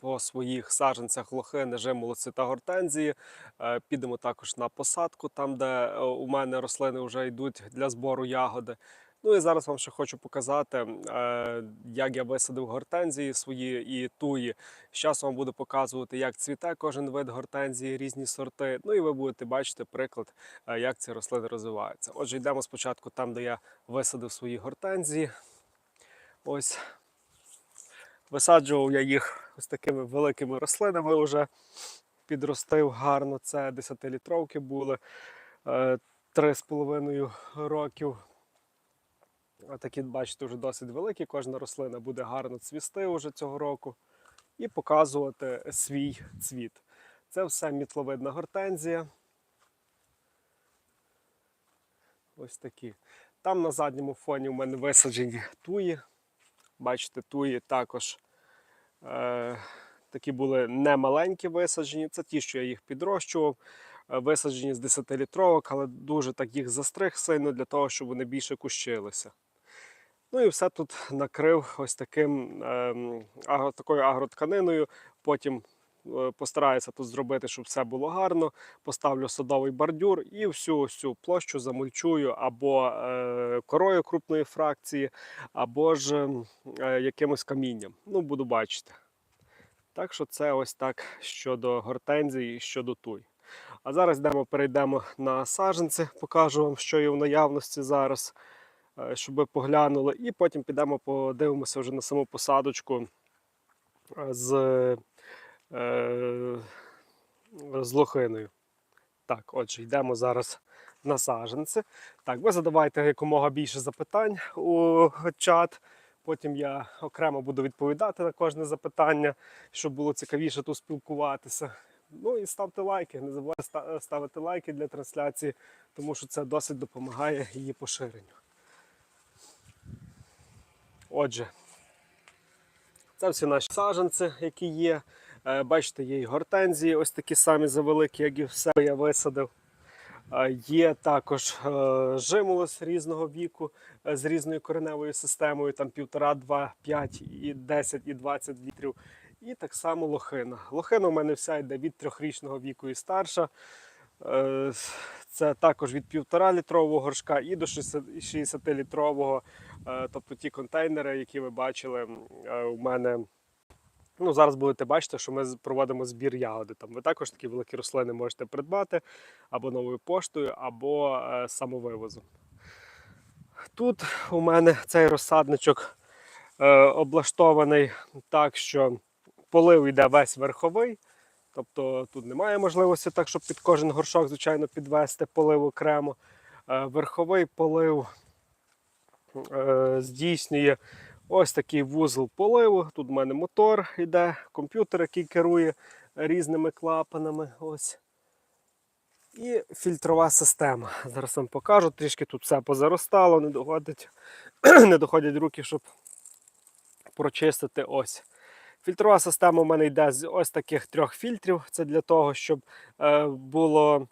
по своїх саджанцях лохини, жимолоці та гортензії. Е, Підемо також на посадку, там, де е, у мене рослини вже йдуть для збору ягоди. Ну і зараз вам ще хочу показати, е, як я висадив гортензії свої і туї. З часом вам буду показувати, як цвіте кожен вид гортензії, різні сорти. Ну і ви будете бачити приклад, як ці рослини розвиваються. Отже, йдемо спочатку там, де я висадив свої гортензії. Ось Висаджував я їх ось такими великими рослинами вже підростив гарно. Це 10-літровки були е, 3,5 років. А такі, бачите, вже досить великі. Кожна рослина буде гарно цвісти уже цього року і показувати свій цвіт. Це все мітловидна гортензія. Ось такі. Там на задньому фоні у мене висаджені туї. Бачите, туї також е, такі були немаленькі висаджені. Це ті, що я їх підрощував. Е, Висаджені з 10-літровок, але дуже так їх застриг сильно для того, щоб вони більше кущилися. Ну і все тут накрив ось таким, ем, такою агротканиною. Потім е, постараюся тут зробити, щоб все було гарно. Поставлю садовий бордюр і всю цю площу замульчую або е, корою крупної фракції, або ж е, якимось камінням. Ну, буду бачити. Так що це ось так щодо гортензії щодо туй. А зараз йдемо, перейдемо на саджанці, покажу вам, що є в наявності зараз, е, щоб ви поглянули. І потім підемо подивимося вже на саму посадочку е, з, е, з лохиною. Так, отже, йдемо зараз на саджанці. Так, ви задавайте якомога більше запитань у чат. Потім я окремо буду відповідати на кожне запитання, щоб було цікавіше тут спілкуватися. Ну і ставте лайки. Не забувайте ставити лайки для трансляції, тому що це досить допомагає її поширенню. Отже, це всі наші саджанці, які є. Е, Бачите, є і гортензії, ось такі самі завеликі, як і все я висадив. Е, Є також е, жимолос різного віку з різною кореневою системою, там 1,5, 2, 5, і 10 і 20 літрів. І так само лохина. Лохина у мене вся йде від трьохрічного віку і старша. Це також від 1,5 літрового горшка і до 60 літрового. Тобто ті контейнери, які ви бачили у мене. Ну, зараз будете бачити, що ми проводимо збір ягоди. Там ви також такі великі рослини можете придбати або новою поштою, або е, самовивозом. Тут у мене цей розсадничок е, облаштований так, що полив йде весь верховий. Тобто тут немає можливості так, щоб під кожен горшок, звичайно, підвести полив окремо. Е, верховий полив е, здійснює ось такий вузол поливу. Тут в мене мотор йде, комп'ютер, який керує різними клапанами. Ось. І фільтрова система. Зараз вам покажу. Трішки тут все позаростало, не доходить, не доходять руки, щоб прочистити ось. Фільтрова система у мене йде з ось таких трьох фільтрів. Це для того, щоб е, було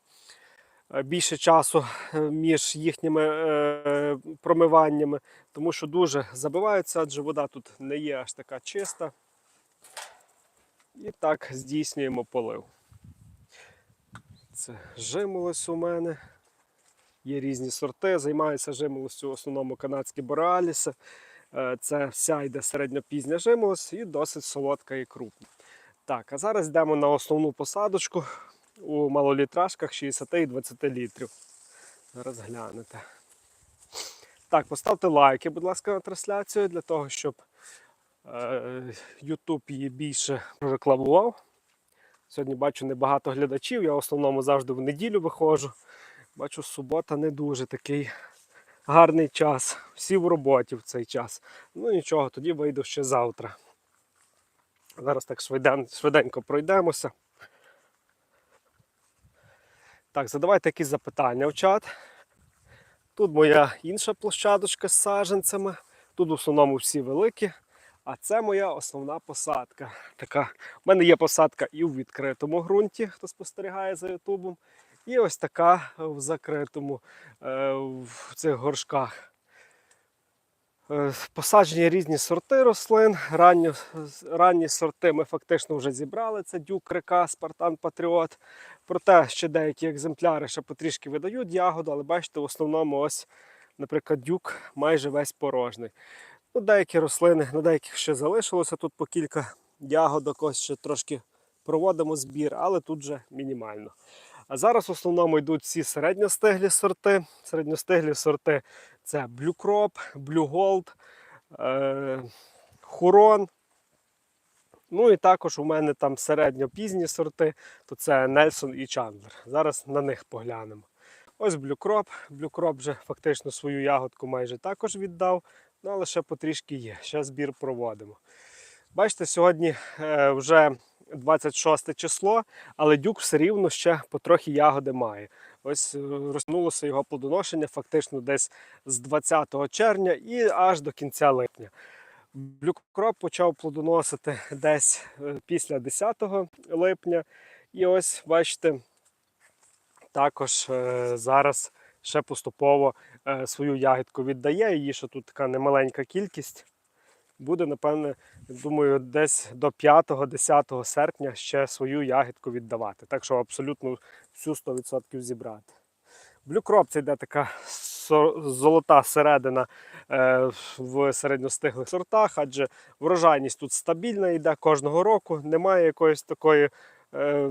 більше часу е, між їхніми е, промиваннями, тому що дуже забиваються, адже вода тут не є аж така чиста. І так здійснюємо полив. Це жимолось у мене. Є різні сорти. Займаюся жимолостю в основному канадські бореаліси. Е, Це вся йде середньопізня жимолость і досить солодка і крупна. Так, а зараз йдемо на основну посадочку у малолітражках 60 і 20 літрів. Зараз глянете. Так, поставте лайки, будь ласка, на трансляцію для того, щоб е, YouTube її більше рекламував. Сьогодні бачу небагато глядачів, я в основному завжди в неділю виходжу. Бачу, субота не дуже такий гарний час. Всі в роботі в цей час. Ну нічого, тоді вийду ще завтра. Зараз так швиден, швиденько пройдемося. Так, задавайте якісь запитання в чат. Тут моя інша площадочка з саджанцями. Тут в основному всі великі. А це моя основна посадка. Така. У мене є посадка і в відкритому ґрунті, хто спостерігає за Ютубом. І ось така в закритому, е, в цих горшках. Е, Посаджені різні сорти рослин. Ранні, ранні сорти ми фактично вже зібрали. Це дюк, река, Спартан Патріот. Проте ще деякі екземпляри ще потрішки видають ягоду, але бачите, в основному ось, наприклад, дюк майже весь порожний. Ну, деякі рослини, на деяких ще залишилося тут по кілька ягодок, ось ще трошки проводимо збір, але тут вже мінімально. А зараз в основному йдуть всі середньостиглі сорти. Середньостиглі сорти це Gold, е, Хурон. Ну і також у мене там середньопізні сорти, то це Нельсон і Чандлер. Зараз на них поглянемо. Ось. Blue Crop вже фактично свою ягодку майже також віддав, ну, але ще потрішки є. Ще збір проводимо. Бачите, сьогодні е, вже 26 число, але дюк все рівно ще потрохи ягоди має. Ось е, розтягнулося його плодоношення фактично десь з 20 червня і аж до кінця липня. Блюкроп почав плодоносити десь е, після 10 липня. І ось, бачите, також е, зараз ще поступово свою ягідку віддає. Її ще тут така немаленька кількість. Буде, напевне, думаю, десь до 5-10 серпня ще свою ягідку віддавати. Так що абсолютно всю 100% зібрати. Блюкроп це йде така золота середина е, в середньостиглих сортах, адже врожайність тут стабільна йде кожного року. Немає якоїсь такої е,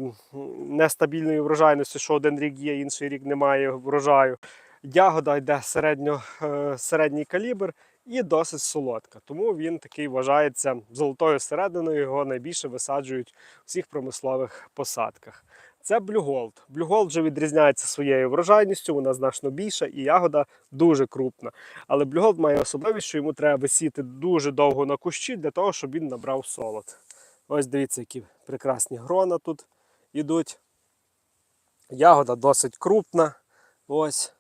нестабільної врожайності, що один рік є, інший рік немає врожаю. Ягода йде середньо, е, середній калібр і досить солодка. Тому він такий вважається золотою серединою, його найбільше висаджують у всіх промислових посадках. Це. Blue Gold вже відрізняється своєю врожайністю, вона значно більша і ягода дуже крупна. Але Gold має особливість, що йому треба висіти дуже довго на кущі для того, щоб він набрав солод. Ось дивіться, які прекрасні грона тут ідуть. Ягода досить крупна. Ось.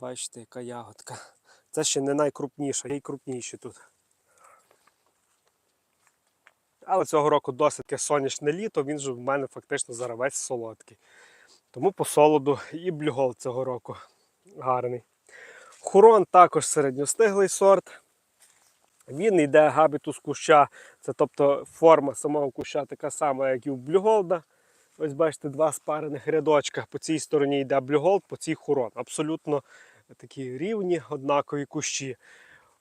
Бачите, яка ягодка. Це ще не найкрупніша, є й крупніші тут. Але цього року досить сонячне літо, він же в мене фактично зараз весь солодкий. Тому по солоду і блюгол цього року гарний. Хурон також середньостиглий сорт. Він йде габітус куща, це тобто форма самого куща така сама, як і у блюголда. Ось бачите, два спарених рядочка. По цій стороні йде блюголд, по цій хурон. Абсолютно такі рівні, однакові кущі.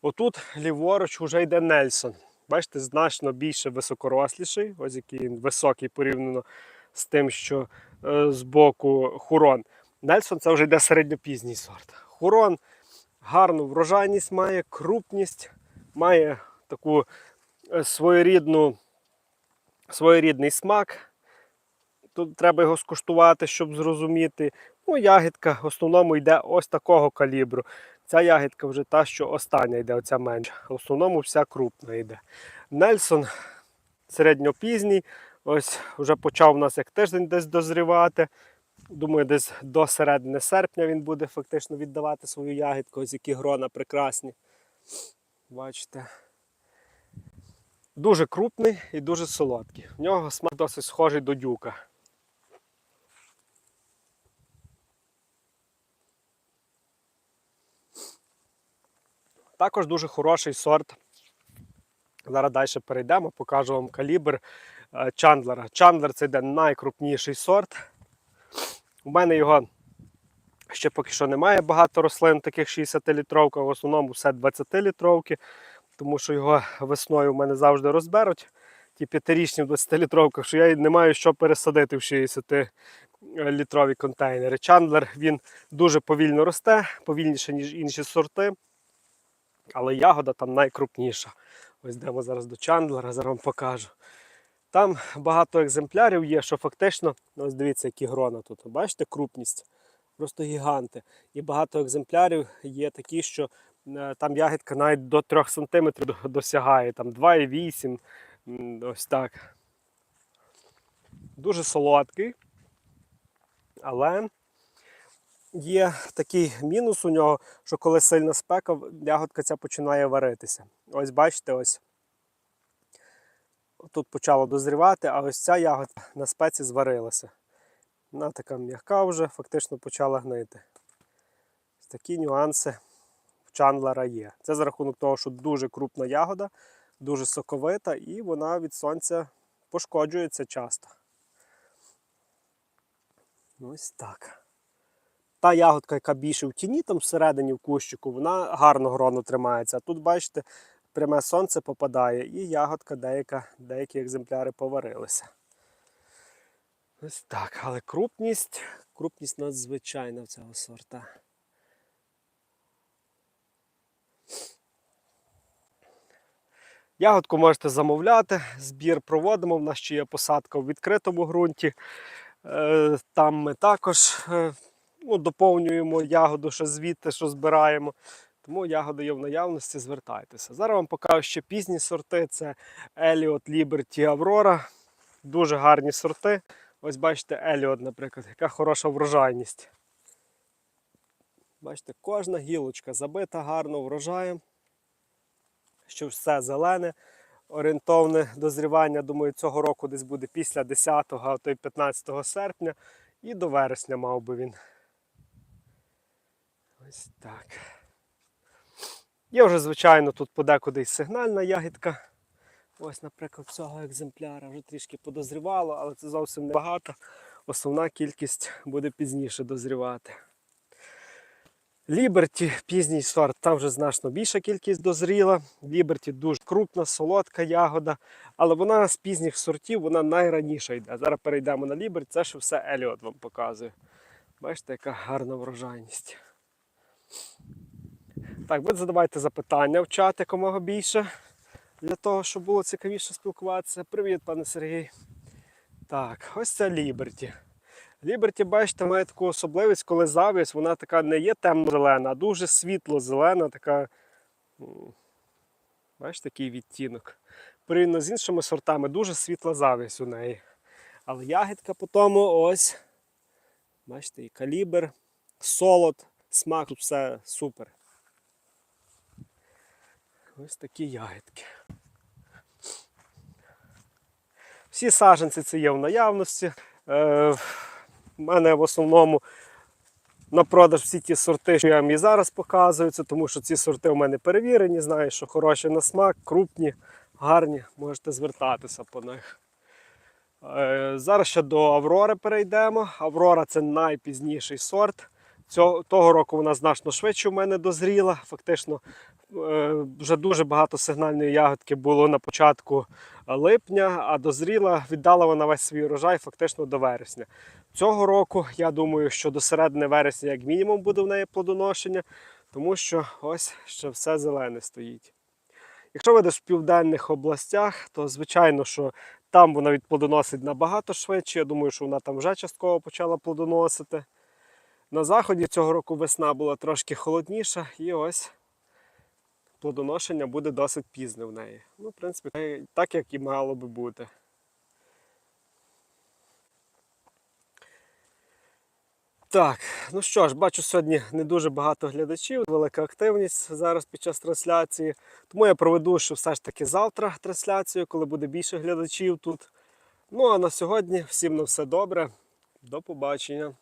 Отут ліворуч вже йде Нельсон. Бачите, значно більше високоросліший, ось який він високий порівняно з тим, що е, з боку хурон. Нельсон це вже йде середньопізній сорт. Хурон гарну врожайність має, крупність, має таку е, своєрідну, своєрідний смак. Тут треба його скуштувати, щоб зрозуміти. Ну, ягідка в основному йде ось такого калібру. Ця ягідка вже та, що остання йде, оця менша. В основному вся крупна йде. Нельсон середньопізній. Ось вже почав у нас як тиждень десь дозрівати. Думаю, десь до середини серпня він буде фактично віддавати свою ягідку. Ось які грона прекрасні. Бачите. Дуже крупний і дуже солодкий. В нього смак досить схожий до дюка. Також дуже хороший сорт. Зараз далі перейдемо, покажу вам калібр е, Чандлера. Чандлер це йде найкрупніший сорт. У мене його ще поки що немає багато рослин, таких 60-літровка, в основному все 20-літровки, тому що його весною в мене завжди розберуть. Ті п'ятирічні в 20-літровках, що я не маю що пересадити в 60-літрові контейнери. Чандлер він дуже повільно росте, повільніше, ніж інші сорти. Але ягода там найкрупніша. Ось йдемо зараз до Чандлера, зараз вам покажу. Там багато екземплярів є, що фактично, ось дивіться, які грона тут. Бачите, крупність. Просто гіганти. І багато екземплярів є такі, що е, там ягідка навіть до 3 см досягає, там 2,8 м, ось так. Дуже солодкий. Але є такий мінус у нього, що коли сильна спека, ягодка ця починає варитися. Ось бачите, ось тут почало дозрівати, а ось ця ягодка на спеці зварилася. Вона така м'яка вже, фактично почала гнити. Ось такі нюанси в Чандлера є. Це за рахунок того, що дуже крупна ягода, дуже соковита і вона від сонця пошкоджується часто. Ось так. Та ягодка, яка більше в тіні, там всередині в кущику, вона гарно гроно тримається. А тут, бачите, пряме сонце попадає, і ягодка деяка, деякі екземпляри поварилися. Ось так, але крупність, крупність надзвичайна в цього сорта. Ягодку можете замовляти, збір проводимо. В нас ще є посадка в відкритому ґрунті. Е, Там ми також е, ну, доповнюємо ягоду, що звідти, що збираємо. Тому ягоди є в наявності, звертайтеся. Зараз вам покажу ще пізні сорти. Це Elliot Liberty Aurora. Дуже гарні сорти. Ось бачите, Elliot, наприклад, яка хороша врожайність. Бачите, кожна гілочка забита гарно врожаєм. Що все зелене, орієнтовне дозрівання, думаю, цього року десь буде після 10, а то й 15 серпня. І до вересня мав би він. Ось так. Є вже, звичайно, тут подекуди й сигнальна ягідка. Ось, наприклад, цього екземпляра вже трішки подозрівало, але це зовсім небагато. Основна кількість буде пізніше дозрівати. Ліберті, пізній сорт, там вже значно більша кількість дозріла. Ліберті дуже крупна, солодка ягода, але вона з пізніх сортів вона найраніше йде. Зараз перейдемо на Ліберті, це ще все Еліот вам показує. Бачите, яка гарна врожайність. Так, ви задавайте запитання в чат якомога більше, для того, щоб було цікавіше спілкуватися. Привіт, пане Сергій. Так, ось це Ліберті. Ліберті, бачите, має таку особливість, коли завість, вона така не є темно-зелена, а дуже світло-зелена, така. Бачите, такий відтінок. Порівняно з іншими сортами, дуже світла завість у неї. Але ягідка по тому ось. Бачите, і калібр, солод, смак, все супер. Ось такі ягідки. Всі саджанці це є в наявності. Е, у мене в основному на продаж всі ті сорти, що я вам і зараз показую, це тому що ці сорти у мене перевірені, знаю, що хороші на смак, крупні, гарні, можете звертатися по них. Е, Зараз ще до Аврори перейдемо. Аврора це найпізніший сорт. Цього, того року вона значно швидше у мене дозріла. Фактично е, вже дуже багато сигнальної ягодки було на початку липня, а дозріла, віддала вона весь свій урожай фактично до вересня. Цього року я думаю, що до середини вересня, як мінімум, буде в неї плодоношення, тому що ось ще все зелене стоїть. Якщо ви десь в південних областях, то звичайно, що там вона відплодоносить набагато швидше. Я думаю, що вона там вже частково почала плодоносити. На заході цього року весна була трошки холодніша, і ось плодоношення буде досить пізне в неї. Ну, в принципі, так як і мало би бути. Так, ну що ж, бачу сьогодні не дуже багато глядачів, велика активність зараз під час трансляції. Тому я проведу ще все ж таки завтра трансляцію, коли буде більше глядачів тут. Ну а на сьогодні всім на все добре. До побачення.